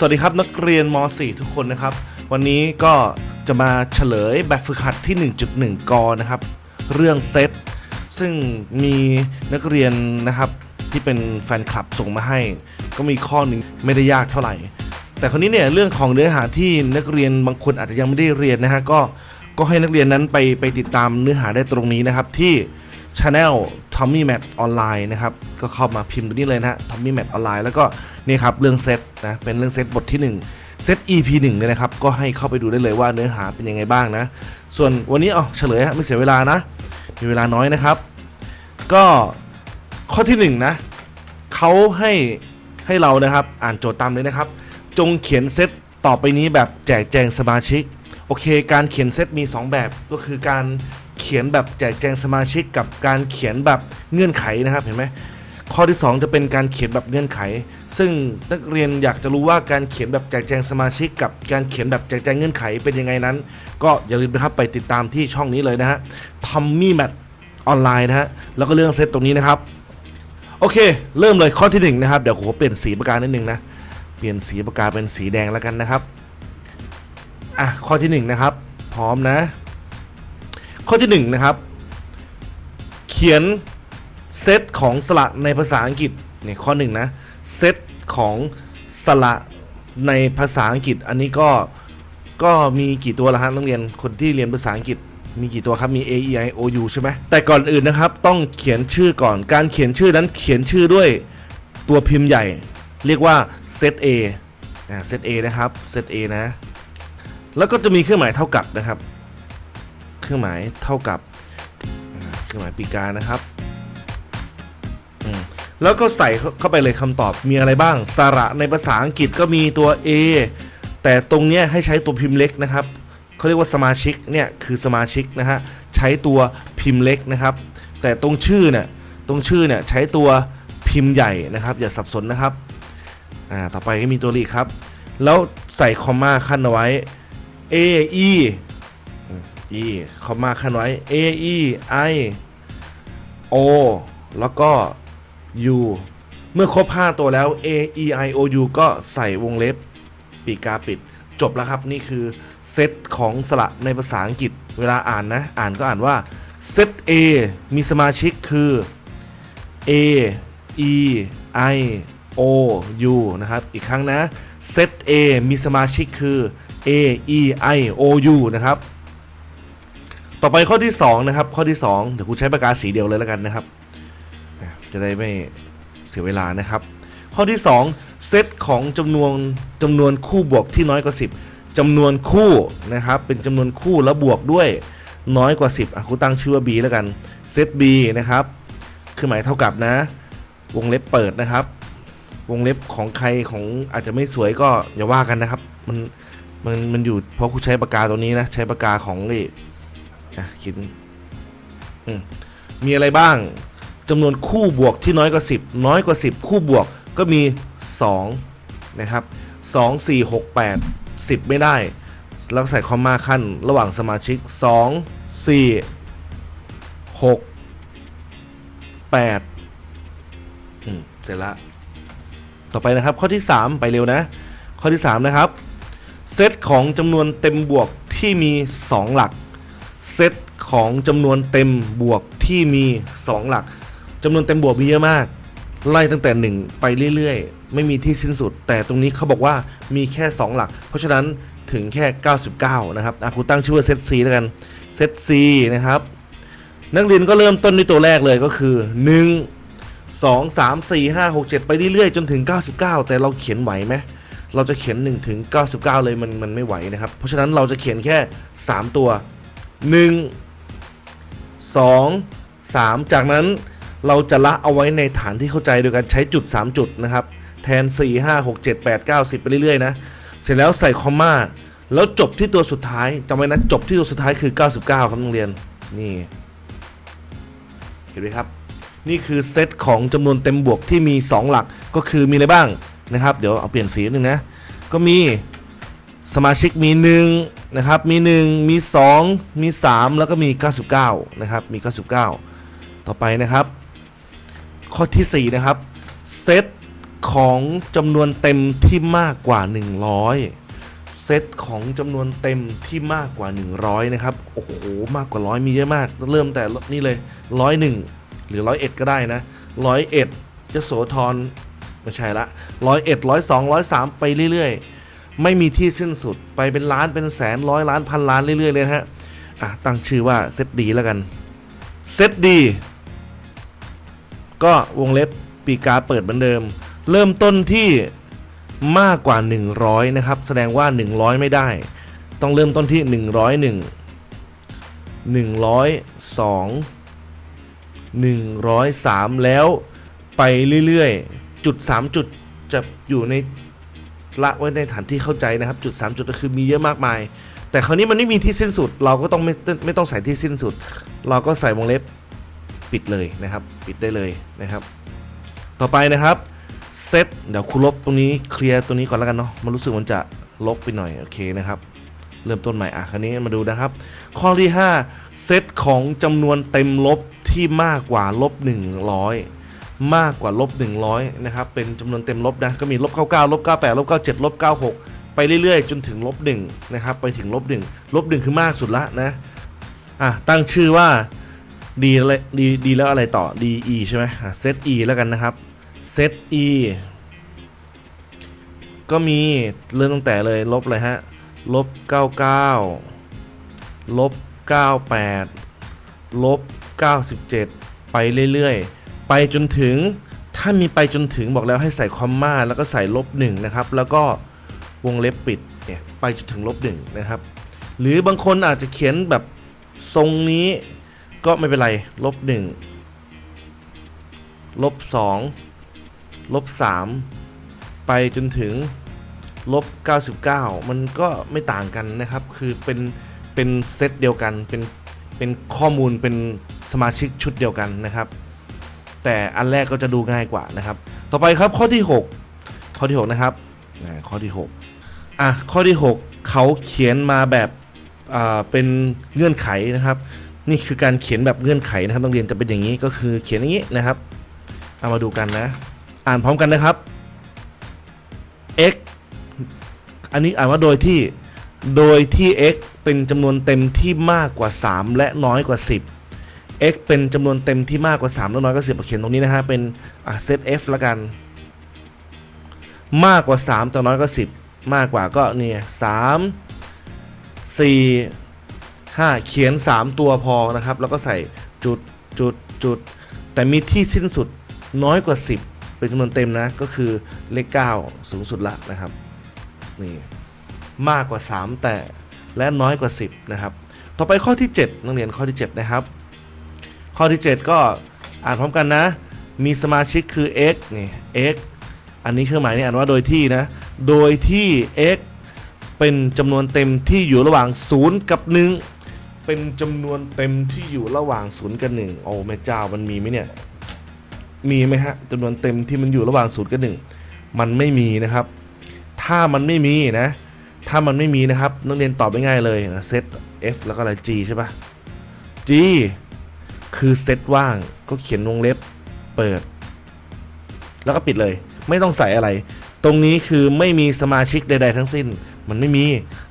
สวัสดีครับนักเรียนม .4 ทุกคนนะครับ วันนี้ก็จะมาเฉลยแบบฝึกหัดที่ 1.1 กนะครับ เรื่องเซตซึ่งมีนักเรียนนะครับที่เป็นแฟนคลับส่งมาให้ ก็มีข้อหนึ่งไม่ได้ยากเท่าไหร่ แต่คราวนี้เนี่ยเรื่องของเนื้อหาที่นักเรียนบางคนอาจจะยังไม่ได้เรียนนะฮะก็ก็ให้นักเรียนนั้นไปไปติดตามเนื้อหาได้ตรงนี้นะครับที่ Channel Tommy Matt ออนไลน์นะครับ ก็เข้ามาพิมพ์ตรงนี้เลยนะฮะ Tommy Matt ออนไลน์แล้วก็นี่ครับเรื่องเซตนะ เป็นเรื่องเซตบทที่ 1 เซต EP 1เนี่ยนะครับ ก็ให้เข้าไปดูได้เลยว่าเนื้อหาเป็นยังไงบ้างนะ ส่วนวันนี้เอาเฉลยฮะไม่เสียเวลานะ มีเวลาน้อยนะครับ ก็ข้อที่ 1 นะเขาให้ให้เรานะครับอ่านโจทย์ตามเลยนะครับ จงเขียนเซตต่อไปนี้แบบแจกแจงสมาชิก โอเค การเขียนเซตมี 2 แบบก็คือการ ขียนแบบแจกแจงสมาชิกกับการเขียนแบบเงื่อนไขนะครับเห็นไหมข้อที่ 2 จะเป็นการเขียนแบบเงื่อนไข ซึ่งนักเรียนอยากจะรู้ว่าการเขียนแบบแจกแจงสมาชิก กับการเขียนแบบแจกแจงเงื่อนไขเป็นยังไงนั้น ก็อย่าลืมนะครับไปติดตามที่ช่องนี้เลยนะฮะทอมมี่แมทออนไลน์นะฮะแล้วก็เรื่องเซตตรงนี้นะครับโอเค เริ่มเลยข้อที่หนึ่งนะครับเดี๋ยวผมเปลี่ยนสีปากกานิดนึงนะเปลี่ยนสีปากกาเป็นสีแดงแล้วกันนะครับอะข้อที่หนึ่งนะครับพร้อมนะ ข้อที่หนึ่งนะครับ เขียนเซตของสระในภาษาอังกฤษเนี่ยข้อหนึ่งนะเซตของสระในภาษาอังกฤษ อันนี้ก็ก็มีกี่ตัวละฮะนักเรียนคนที่เรียนภาษาอังกฤษมีกี่ตัวครับมี A E I O U ใช่ไหมแต่ก่อนอื่นนะครับ ต้องเขียนชื่อก่อนการเขียนชื่อนั้นเขียนชื่อด้วยตัวพิมพ์ใหญ่ เรียกว่าเซต A เซต A นะครับเซต A นะ แล้วก็จะมีเครื่องหมายเท่ากับนะครับ เครื่องหมายเท่ากับเครื่องหมายปีกานะครับแล้วก็ใส่เข้าไปเลยคำตอบมีอะไรบ้าง สระในภาษาอังกฤษก็มีตัว A แต่ตรงเนี้ยให้ใช้ตัวพิมพ์เล็กนะครับเขาเรียกว่าสมาชิกเนี่ยคือสมาชิกนะฮะใช้ตัวพิมพ์เล็กนะครับ แต่ตรงชื่อเนี่ยตรงชื่อเนี่ยใช้ตัวพิมพ์ใหญ่นะครับ อย่าสับสนนะครับอ่าต่อไปก็มีตัวลีครับ แล้วใส่คอมมาขั้นเอาไว้ A E อืม E คอมมาขั้นไว้ A E I O แล้วก็ U เมื่อครบ 5 ตัวแล้ว A E I O U ก็ใส่วงเล็บปีกาปิด จบแล้วครับ นี่คือเซตของสระในภาษาอังกฤษ เวลาอ่านนะ อ่านก็อ่านว่าเซต A มีสมาชิกคือ A E I O U นะครับ อีกครั้งนะเซต A มีสมาชิกคือ A E I O U นะครับ ต่อไปข้อที่2นะครับข้อที่ 2 เดี๋ยวครูใช้ปากกาสีเดียวเลยแล้วกันนะครับ จะได้ไม่เสียเวลานะครับ ข้อที่ 2 เซตของจำนวนจำนวนคู่บวกที่น้อยกว่า 10จำนวนคู่นะครับเป็นจำนวนคู่แล้วบวกด้วยน้อยกว่า 10อะครูตั้งชื่อว่า B แล้วกันเซต B นะครับคือหมายเท่ากับนะ วงเล็บเปิดนะครับ วงเล็บของใครของอาจจะไม่สวยก็อย่าว่ากันนะครับ มันมันมันอยู่เพราะครูใช้ปากกาตัวนี้นะใช้ปากกาของนี่อ่ะคิดอืมมีอะไรบ้างจำนวนคู่บวกที่น้อยกว่า 10 น้อยกว่า 10 คู่บวกก็มี 2 นะครับ 2 4 6 8 10 ไม่ได้ แล้วใส่คอมมาขั้นระหว่างสมาชิก 2 4 6 8อืมเสร็จละต่อไปนะครับข้อที่ 3 ไปเร็วนะ ข้อที่ 3 นะครับ เซตของจำนวนเต็มบวกที่มี 2 หลัก เซตของจำนวนเต็มบวกที่มี 2 หลักจำนวนเต็มบวกมีเยอะมาก ไล่ตั้งแต่ 1 ไปเรื่อยๆ ไม่มีที่สิ้นสุด แต่ตรงนี้เขาบอกว่ามีแค่ 2 หลัก เพราะฉะนั้นถึงแค่ 99 นะครับอะครูตั้งชื่อว่าเซต C แล้วกันเซต C นะครับ นักเรียนก็เริ่มต้นด้วยตัวแรกเลยก็คือ 1 2 3 4 5 6 7 ไปเรื่อยๆ จนถึง 99 แต่เราเขียนไหวไหมเราจะเขียน1ถึง99 เลยมันมันไม่ไหวนะครับ เพราะฉะนั้นเราจะเขียนแค่ 3 ตัว 1 2 3 จากนั้นเราจะละเอาไว้ในฐานที่เข้าใจโดยการใช้จุด 3 จุดนะครับ แทน 4 5 6 7 8 9 10 ไปเรื่อยๆนะ เสร็จแล้วใส่คอมมาแล้วจบที่ตัวสุดท้ายจำไว้นะ จบที่ตัวสุดท้ายคือ 99 ครับนักเรียน นี่ เห็นไหมครับ นี่คือเซตของจำนวนเต็มบวกที่มี 2 หลักก็คือมีอะไรบ้างนะครับ เดี๋ยวเอาเปลี่ยนสีนึงนะ ก็มี สมาชิกมี1นะครับมี 1 มี 2 มี 3 แล้วก็มี 99 นะครับ มี 99 ต่อไปนะครับ ข้อที่ 4 นะครับ เซตของจำนวนเต็มที่มากกว่า 100 เซตของจำนวนเต็มที่มากกว่า 100 นะครับ โอ้โห มากกว่าร้อยมีเยอะมาก เริ่มแต่นี่เลยร้อยหนึ่งหรือร้อยเอ็ดก็ได้นะร้อยเอ็ดจะโสธรไม่ใช่ละร้อยเอ็ดร้อยสองร้อยสามไปเรื่อยๆ ไม่มีที่สิ้นสุดไปเป็นล้านเป็นแสนร้อยล้านพันล้านเรื่อยๆเลยฮะอะตั้งชื่อว่าเซตดีแล้วกันเซตดีก็วงเล็บปีกาเปิดเหมือนเดิม เริ่มต้นที่มากกว่า 100 นะครับ แสดงว่า 100 ไม่ได้ ต้องเริ่มต้นที่ 101 102 103 แล้วไปเรื่อยๆ จุด 3 จุดจะอยู่ใน ละไว้ในฐานที่เข้าใจนะครับ จุด 3 จุดก็คือมีเยอะมากมาย แต่คราวนี้มันไม่มีที่สิ้นสุด เราก็ต้องไม่ไม่ต้องใส่ที่สิ้นสุด เราก็ใส่วงเล็บปิดเลยนะครับ ปิดได้เลยนะครับ ต่อไปนะครับเซตเดี๋ยวครูลบตรงนี้เคลียร์ตรงนี้ก่อนแล้วกันเนาะมันรู้สึกมันจะลบไปหน่อยโอเคนะครับเริ่มต้นใหม่อะคราวนี้มาดูนะครับ ข้อที่ 5 เซตของจำนวนเต็มลบที่มากกว่าลบ100 มากกว่าลบ100นะครับเป็นจำนวนเต็มลบนะก็มีลบ99ลบ98ลบ97ลบ96 ไปเรื่อยๆ จนถึงลบ1นะครับไปถึงลบ1ลบ1คือมากสุดละนะอะตั้งชื่อว่าดีอะไรดีดีแล้วอะไรต่อ d e ใช่ไหมเซต e แล้วกันนะครับเซต e ก็มีเริ่มตั้งแต่เลยลบเลยฮะลบ99ลบ98ลบ97 ไปเรื่อยๆ ไปจนถึงถ้ามีไปจนถึงบอกแล้วให้ใส่คอมมาแล้วก็ใส่ลบ1นะครับ แล้วก็วงเล็บปิดเนี่ยไปจนถึงลบ1นะครับ หรือบางคนอาจจะเขียนแบบทรงนี้ก็ไม่เป็นไรลบหนึ่งลบสองลบสามไปจนถึงลบ 99 มันก็ไม่ต่างกันนะครับ คือเป็นเป็นเซตเดียวกัน เป็นเป็นข้อมูลเป็นสมาชิกชุดเดียวกันนะครับ แต่อันแรกก็จะดูง่ายกว่านะครับ ต่อไปครับข้อที่ 6 ข้อที่ 6 นะครับอ่ข้อที่ 6 อะ ข้อที่ 6 เขาเขียนมาแบบเป็นเงื่อนไขนะครับ นี่คือการเขียนแบบเงื่อนไขนะครับต้องเรียนจะเป็นอย่างนี้ก็คือเขียนอย่างนี้นะครับเอามาดูกันนะ อ่านพร้อมกันนะครับ x อันนี้อ่านว่าโดยที่โดยที่ x เป็นจำนวนเต็มที่มากกว่า 3 และน้อยกว่า 10 x เป็นจำนวนเต็มที่มากกว่า3และน้อยกว่า10เขียนตรงนี้นะฮะ เป็นเซต f ละกัน มากกว่า 3 ต่น้อยกว่า10 มากกว่าก็เนี่ย3 4 5เขียน 3 ตัวพอนะครับ แล้วก็ใส่จุดจุดจุด แต่มีที่สิ้นสุดน้อยกว่า 10 เป็นจำนวนเต็มนะ ก็คือเลข 9 สูงสุดละนะครับ นี่ มากกว่า 3 แต่และน้อยกว่า 10 นะครับ ต่อไปข้อที่ 7 นักเรียนข้อที่ 7 นะครับ ข้อที่ 7 ก็อ่านพร้อมกันนะ มีสมาชิกคือ x นี่ x อันนี้เครื่องหมายนี่อ่านว่าโดยที่นะ โดยที่ x เป็นจำนวนเต็มที่อยู่ระหว่าง 0 กับ 1 เป็นจำนวนเต็มที่อยู่ระหว่าง 0 กับ 1 โอ้แม่เจ้ามันมีไหมเนี่ย มีไหมฮะจำนวนเต็มที่มันอยู่ระหว่าง 0 กับ 1 มันไม่มีนะครับ ถ้ามันไม่มีนะ ถ้ามันไม่มีนะครับนักเรียนตอบง่ายๆเลยนะเซต f แล้วก็อะไร g ใช่ปะ g คือเซตว่างก็เขียนวงเล็บเปิด แล้วก็ปิดเลย ไม่ต้องใส่อะไร ตรงนี้คือไม่มีสมาชิกใด ๆ ทั้งสิ้น มันไม่มี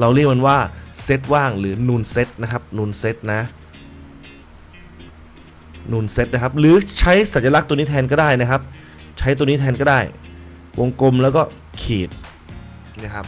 เราเรียกมันว่าเซตว่างหรือนูนเซตนะครับนูนเซตนะนูนเซตนะครับ หรือใช้สัญลักษณ์ตัวนี้แทนก็ได้นะครับ ใช้ตัวนี้แทนก็ได้ วงกลมแล้วก็ขีดนะครับ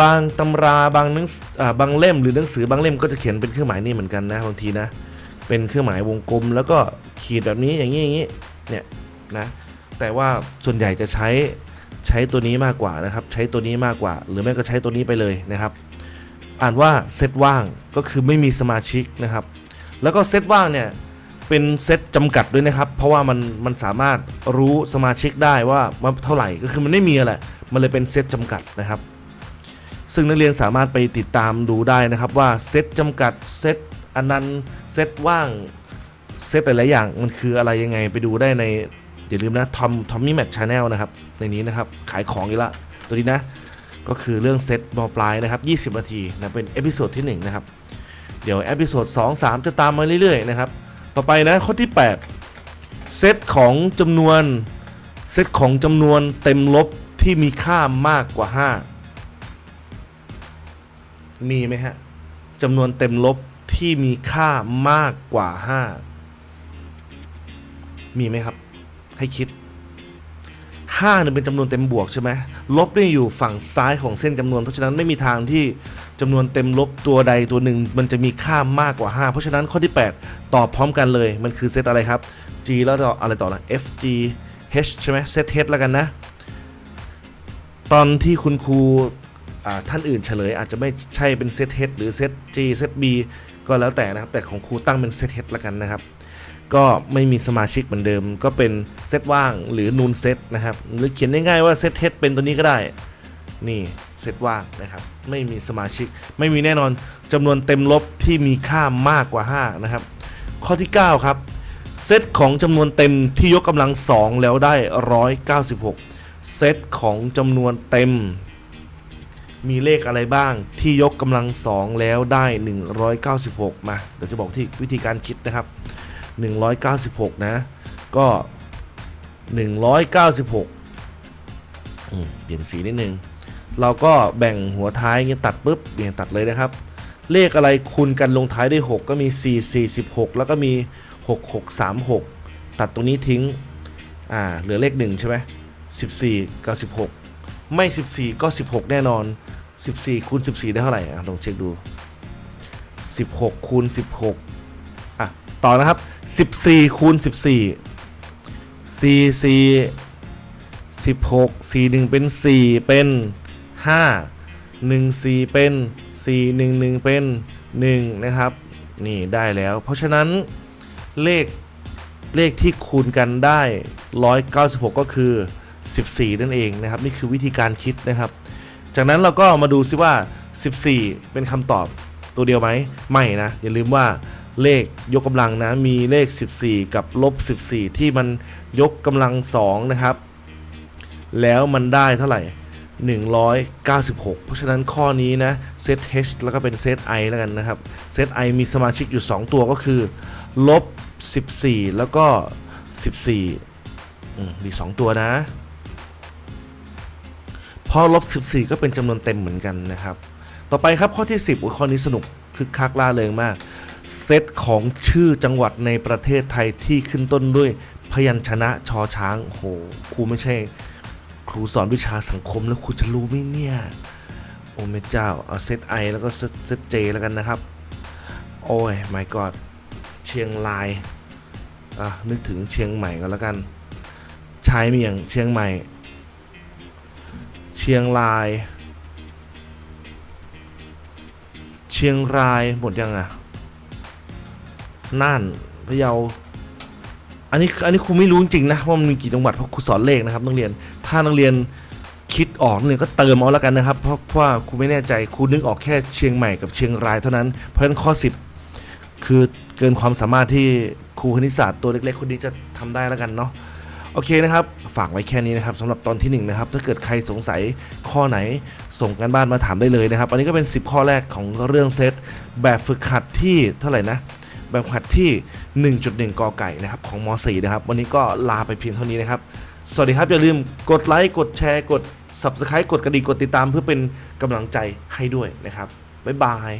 บางตำราบางหนังสอ่าบางเล่มหรือหนังสือบางเล่มก็จะเขียนเป็นเครื่องหมายนี่เหมือนกันนะบางทีนะ เป็นเครื่องหมายวงกลม แล้วก็ขีดแบบนี้อย่างนี้อย่างนี้เนี่ยนะแต่ว่าส่วนใหญ่จะใช้ใช้ตัวนี้มากกว่านะครับ ใช้ตัวนี้มากกว่า หรือไม่ก็ใช้ตัวนี้ไปเลยนะครับ อ่านว่าเซตว่างก็คือไม่มีสมาชิกนะครับ แล้วก็เซตว่างเนี่ยเป็นเซตจำกัดด้วยนะครับ เพราะว่ามันมันสามารถรู้สมาชิกได้ว่ามันเท่าไหร่ก็คือมันไม่มีอะไรมันเลยเป็นเซตจำกัดนะครับ ซึ่งนักเรียนสามารถไปติดตามดูได้นะครับว่าเซตจำกัดเซต อันนั้นเซตว่างเซตหลายๆอย่างมันคืออะไรยังไงไปดูได้ในอย่าลืมนะทอมทอมมี่แมทชาแนลนะครับ ในนี้นะครับ ขายของอีกละ ตัวนี้นะ ก็คือเรื่องเซตมอปลายนะครับ 20 นาทีนะ เป็นเอพิโซดที่ 1 นะครับ เดี๋ยวเอพิโซด2 3 จะตามมาเรื่อยๆ นะครับ ต่อไปนะ ข้อที่ 8 เซตของจำนวน เซตของจำนวนเต็มลบที่มีค่ามากกว่า 5 มีไหมฮะจำนวนเต็มลบ ที่มีค่ามากกว่า 5 มีไหมครับ ให้คิด5เนี่ยเป็นจำนวนเต็มบวกใช่ไหมลบเนี่ยอยู่ฝั่งซ้ายของเส้นจำนวน เพราะฉะนั้นไม่มีทางที่จำนวนเต็มลบตัวใดตัวหนึ่ง มันจะมีค่ามากกว่า 5 เพราะฉะนั้นข้อที่ 8 ตอบพร้อมกันเลย มันคือเซตอะไรครับ G แล้วต่ออะไรต่อนะ F G H ใช่ไหมเซต H แล้วกันนะ ตอนที่คุณครูท่านอื่นเฉลยอาจจะไม่ใช่เป็นเซต H หรือเซต G เซต B ก็แล้วแต่นะครับ แต่ของครูตั้งเป็นเซต H แล้วกันนะครับ ก็ไม่มีสมาชิกเหมือนเดิม ก็เป็นเซตว่างหรือนูนเซตนะครับ หรือเขียนง่ายๆว่าเซต H เป็นตัวนี้ก็ได้ นี่เซตว่างนะครับ ไม่มีสมาชิก ไม่มีแน่นอนจำนวนเต็มลบที่มีค่ามากกว่า 5 นะครับ ข้อที่ 9 ครับ เซตของจำนวนเต็มที่ยกกำลัง 2 แล้วได้ 196 เซตของจำนวนเต็ม มีเลขอะไรบ้างที่ยกกำลัง 2 แล้วได้ 196 มา เดี๋ยวจะบอกที่วิธีการคิดนะครับ 196 นะ ก็ 196อืมเปลี่ยนสีนิดนึง เราก็แบ่งหัวท้ายเงี้ยตัดปุ๊บเนี่ยตัดเลยนะครับ เลขอะไรคูณกันลงท้ายด้วย 6 ก็มี 4 46แล้วก็มี 6 6 3 6 ตัดตรงนี้ทิ้ง อ่า เหลือเลข 1 ใช่ไหม14 กับ 16 ไม่ 14 ก็ 16 แน่นอน 14คูณ14 ได้เท่าไหร่ลองเช็คดู 16คูณ16 อะ ต่อนะครับ 14คูณ14 4 4 16 4 1 เป็น 4 เป็น 5 1 4 เป็น 4 1 1 เป็น 1 นะครับ นี่ได้แล้ว เพราะฉะนั้นเลขเลขที่คูณกันได้ 196 ก็คือ 14 นั่นเองนะครับ นี่คือวิธีการคิดนะครับ จากนั้นเราก็มาดูซิว่า 14 เป็นคำตอบตัวเดียวไหมไม่นะ อย่าลืมว่าเลขยกกำลังนะ มีเลข 14 กับลบ 14 ที่มันยกกำลัง 2 นะครับ แล้วมันได้เท่าไหร่ 196 เพราะฉะนั้นข้อนี้นะเซต H แล้วก็เป็นเซต I แล้วกันนะครับเซต I มีสมาชิกอยู่ 2 ตัวก็คือลบ 14 แล้วก็ 14 อืมมี 2 ตัวนะ พอลบ 14 ก็เป็นจำนวนเต็มเหมือนกันนะครับ ต่อไปครับข้อที่ 10อุข้อนี้สนุกคึกคักล่าเริงมาก เซตของชื่อจังหวัดในประเทศไทยที่ขึ้นต้นด้วยพยัญชนะชอช้างโหครูไม่ใช่ ครูสอนวิชาสังคมแล้วครูจะรู้ไหมเนี่ย โอ้แม่เจ้าเอาเซตไอแล้วก็เซตเจแล้วกันนะครับ โอ้ย my god เชียงรายอะนึกถึงเชียงใหม่ก็แล้วกันชายเมียงเชียงใหม่ ชียงราย เชียงรายหมดยังอะน่านพะเยาอันนี้อันนี้ครูไม่รู้จริงๆนะว่ามันมีกี่จังหวัดเพราะครูสอนเลขนะครับนักเรียน ถ้านักเรียนคิดออกนักเรียนก็เติมเอาแล้วกันนะครับ เพราะว่าครูไม่แน่ใจครูนึกออกแค่เชียงใหม่กับเชียงรายเท่านั้นเพราะฉะนั้นข้อ 10 คือเกินความสามารถที่ครูคณิตศาสตร์ตัวเล็กๆคนนี้จะทำได้แล้วกันเนาะ โอเคนะครับ ฝากไว้แค่นี้นะครับสำหรับตอนที่หนึ่งนะครับถ้าเกิดใครสงสัยข้อไหนส่งกันบ้านมาถามได้เลยนะครับ อันนี้ก็เป็น 10 ข้อแรกของเรื่องเซตแบบฝึกหัดที่เท่าไหร่นะแบบหัดที่ 1.1 กอไก่นะครับของม .4 นะครับ วันนี้ก็ลาไปเพียงเท่านี้นะครับ สวัสดีครับ อย่าลืมกดไลค์กดแชร์กด Subscribe กดกระดิ่งกดติดตามเพื่อเป็นกำลังใจให้ด้วยนะครับ บ๊ายบาย